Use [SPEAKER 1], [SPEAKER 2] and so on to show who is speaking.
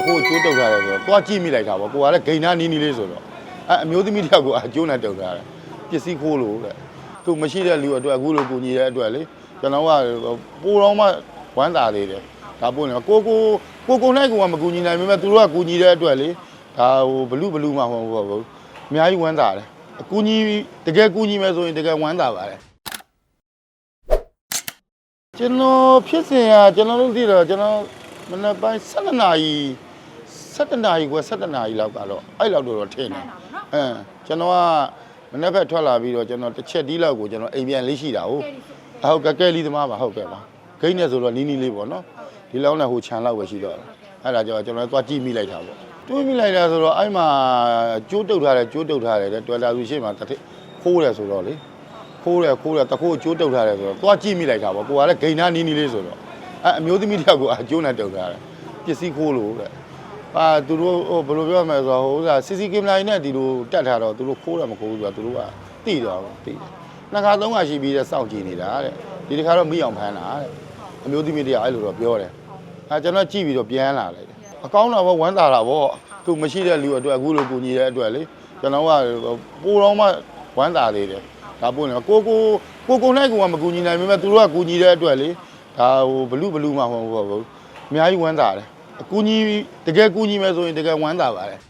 [SPEAKER 1] အခုကျိုးတုတ်ထားတယ်ဆိုတော့သွားကြည့်မိလိုက်တာပေါ့ကိုကလည်းဂိမ်းနာနီးနီးလေးဆိုတော့အဲအမျိုးသမီးတစ်ယောက်ကအကျိုးနဲ့တုတ်ထားတယ်ပစ္စည်းခိုးလို့တဲ့သူမရှိတဲ့လူအတွက်အခုလိုကူညီတဲ့အတွက်လေကျွန်တော်ကပိုးတော့မှဝမ်းသာသေးတယ်ဒါပို့နေကိုကိုကိုကိုနိုင်ကမကူညီနိုင်ပေမဲ့သူတို့ကကူညီတဲ့အတွက်လေဒါဟိုဘလူးဘလူးမှမဟုတ်ဘူးအများကြီးဝမ်းသာတယ်အကူညီတကယ်ကူညီမယ်ဆိုရင်တကယ်ဝမ်းသာပါတယ်ကျွန်တော်ဖြစ်စဉ်ကကျွန်တော်တို့သိတော့ကျွန်တော်မနက်ပိုင်း7နာရီ 7နာရီကွယ်7နာရီလောက်ကတော့အဲ့လောက်တော့တော့ထင်တယ်အင်းကျွန်တော်ကမနက်ဘက်ထွက်လာပြီးတော့ကျွန်တော်တစ်ချက်ဒီလောက်ကိုကျွန်တော်အိမ်ပြန်လေးရှိတာဟုတ်ဟုတ်ကဲကဲလေးသမားပါဟုတ်ကဲ့ပါဂိမ်းနဲ့ဆိုတော့နီးနီးလေးပေါ့နော်ဒီလောက်နဲ့ဟိုခြံလောက်ပဲရှိတော့တယ်အဲ့ဒါကြောင့်ကျွန်တော်သွားကြည့်မိလိုက်တာပေါ့တွေးမိလိုက်တာဆိုတော့အဲ့မှာကျိုးတုတ်ထားတယ်ကျိုးတုတ်ထားတယ်တဲ့တွယ်လာသူရှိမှတစ်ထစ်ခိုးတယ်ဆိုတော့လေခိုးတယ်ခိုးတယ်တခိုးကျိုးတုတ်ထားတယ်ဆိုတော့သွားကြည့်မိလိုက်တာပေါ့ကိုကလည်းဂိမ်းနာနီးနီးလေးဆိုတော့အဲအမျိုးသမီးတစ်ယောက်ကအကျိုးနဲ့တုတ်ထားတယ်ပစ္စည်းခိုးလို့တဲ့ အာသူတို့ဟိုဘယ်လိုပြောမလဲဆိုတော့ဟိုဥစားစီစီကင်မလာနဲ့ဒီလိုတက်ထားတော့သူတို့ခိုးတယ်မခိုးဘူးဆိုတော့သူတို့ကတိတော့တိတယ်နှစ်ခါသုံးခါရှိပြီးတဲ့စောင့်ကြည့်နေတာတဲ့ဒီတစ်ခါတော့မိအောင်ဖမ်းတာတဲ့အမျိုးသမီးတယောက်အဲ့လိုတော့ပြောတယ်အဲကျွန်တော်ကြည့်ပြီးတော့ပြန်လာလိုက်တယ်အကောင်းတာပေါ့ဝမ်းသာတာပေါ့သူမရှိတဲ့လူအတွက်အခုလိုကူညီတဲ့အတွက်လေကျွန်တော်ကပိုးတော့မှဝမ်းသာသေးတယ်ဒါပို့နေကိုကိုကိုကိုနိုင်ကမကူညီနိုင်ပေမဲ့သူတို့ကကူညီတဲ့အတွက်လေဒါဟိုဘလူးဘလူးမှမဟုတ်ဘူးအများကြီးဝမ်းသာတယ် အကူညီတကယ်ကူညီမယ်ဆိုရင်တကယ်ဝမ်းသာပါတယ်